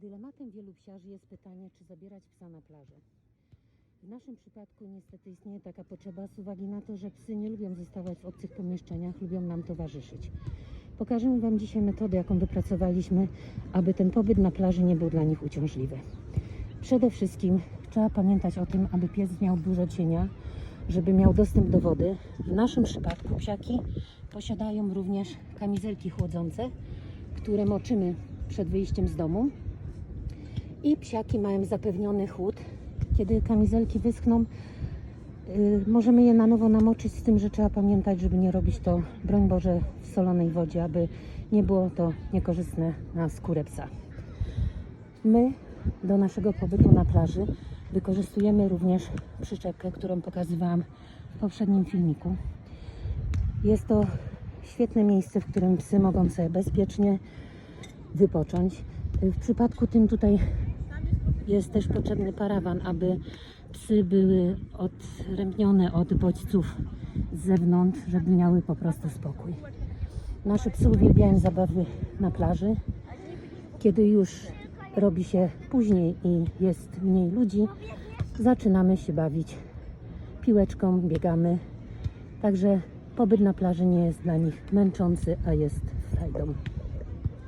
Dylematem wielu psiarzy jest pytanie, czy zabierać psa na plażę. W naszym przypadku niestety istnieje taka potrzeba z uwagi na to, że psy nie lubią zostawać w obcych pomieszczeniach, lubią nam towarzyszyć. Pokażemy Wam dzisiaj metodę, jaką wypracowaliśmy, aby ten pobyt na plaży nie był dla nich uciążliwy. Przede wszystkim trzeba pamiętać o tym, aby pies miał dużo cienia, żeby miał dostęp do wody. W naszym przypadku psiaki posiadają również kamizelki chłodzące, które moczymy przed wyjściem z domu. I psiaki mają zapewniony chłód. Kiedy kamizelki wyschną, yy, możemy je na nowo namoczyć, z tym, że trzeba pamiętać, żeby nie robić to, broń Boże, w solonej wodzie, aby nie było to niekorzystne na skórę psa. My do naszego pobytu na plaży wykorzystujemy również przyczepkę, którą pokazywałam w poprzednim filmiku. Jest to świetne miejsce, w którym psy mogą sobie bezpiecznie wypocząć. W przypadku tym tutaj jest też potrzebny parawan, aby psy były odrębnione od bodźców z zewnątrz, żeby miały po prostu spokój. Nasze psy uwielbiają zabawy na plaży. Kiedy już robi się później i jest mniej ludzi, zaczynamy się bawić piłeczką, biegamy. Także pobyt na plaży nie jest dla nich męczący, a jest frajdą.